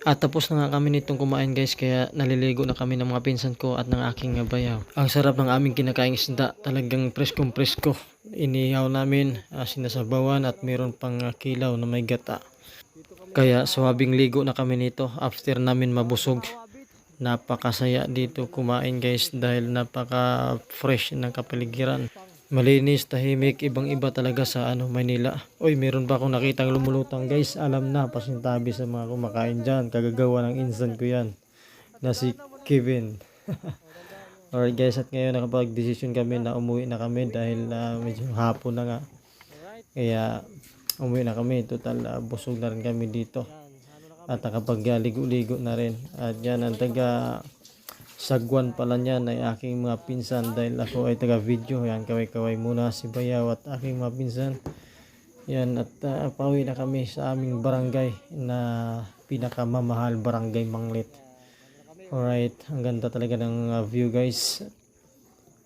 At tapos na nga kami nitong kumain guys kaya naliligo na kami ng mga pinsan ko at ng aking bayaw. Ang sarap ng aming kinakaing isda, talagang preskong presko. Inihaw namin, ah, sinasabawan at meron pang ah, kilaw na may gata. Kaya swabing ligo na kami nito after namin mabusog. Napakasaya dito kumain guys dahil napaka fresh ng kapaligiran. Malinis, tahimik, ibang iba talaga sa ano Manila. Oy, meron pa akong nakitang lumulutang guys. Alam na, pasintabi sa mga kumakain dyan. Kagagawa ng insan ko yan. Na si Kevin. Alright guys, at ngayon nakapag-desisyon kami na umuwi na kami dahil na medyo hapon na nga. Kaya umuwi na kami. Total ah, busog na rin kami dito. At nakapag-ligo-ligo na rin. At yan ang taga sagwan pala niyan ay aking mga pinsan dahil ako ay taga video. Yan kaway-kaway muna si Bayaw at aking mga pinsan. Yan at ah, pauwi na kami sa aming barangay na pinakamamahal barangay Manglit. Alright, ang ganda talaga ng ah, view guys.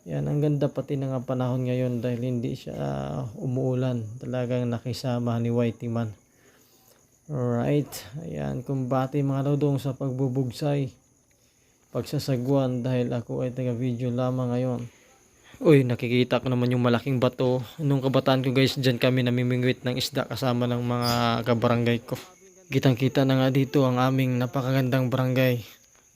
Yan, ang ganda pati ng ah, panahon ngayon dahil hindi siya ah, umuulan. Talagang nakisama ni Whitey man. Alright, ayan, kumbati mga lodong sa pagbubugsay. Pagsasagwan dahil ako ay taga video lamang ngayon. Uy, nakikita ko naman yung malaking bato. Nung kabataan ko guys, dyan kami namimingwit ng isda kasama ng mga kabarangay ko. Kitang kita na nga dito ang aming napakagandang barangay.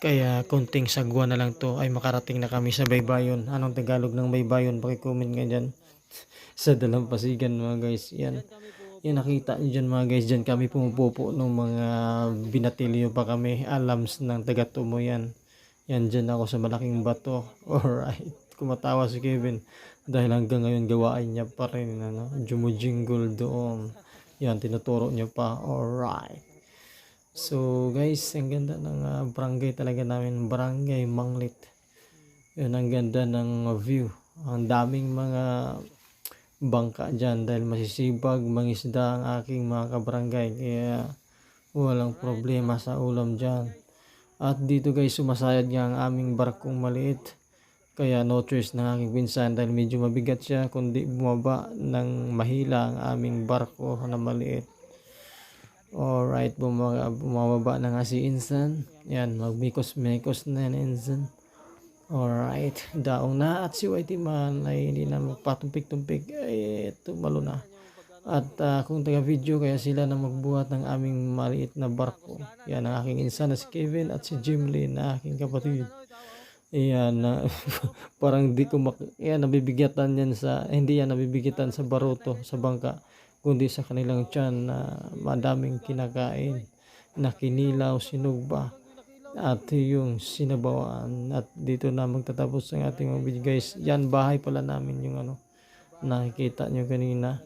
Kaya konting sagwa na lang to ay makarating na kami sa Baybayon. Anong Tagalog ng Baybayon? Pakicomment nga dyan. sa Dalampasigan mga guys. Yan. Yan nakita nyo dyan mga guys. Dyan kami pumupupo ng mga binatilyo pa kami. Alams ng taga-tumo yan. Yan dyan ako sa malaking bato. Alright. Kumatawa si Kevin. Dahil hanggang ngayon gawain niya pa rin. Ano, jumujingle doon. Yan, tinuturo niya pa. Alright. So guys, ang ganda ng ah, barangay talaga namin. Barangay Manglit. Yan, ang ganda ng view. Ang daming mga bangka dyan dahil masisibag, mangisda ang aking mga kabarangay. Kaya walang problema sa ulam dyan. At dito guys, sumasayad nga ang aming barkong maliit. Kaya no choice ng aking pinsan dahil medyo mabigat siya kundi bumaba ng mahila ang aming barko na maliit. Alright, bumaba, bumababa na nga si Insan. Yan, magmikos-mikos na yan Insan. Alright, daong na at si Whitey man ay hindi na magpatumpik-tumpik. Ay, tumalo na. At ah, kung taga video kaya sila na magbuhat ng aming maliit na barko. Yan ang aking insan na si Kevin at si Jim Lee na aking kapatid. Yan na parang di ko mak yan nabibigatan yan sa hindi yan nabibigatan sa baruto sa bangka kundi sa kanilang tiyan na madaming kinakain na kinilaw sinugba at yung sinabawaan at dito na magtatapos ang ating video guys yan bahay pala namin yung ano nakikita nyo kanina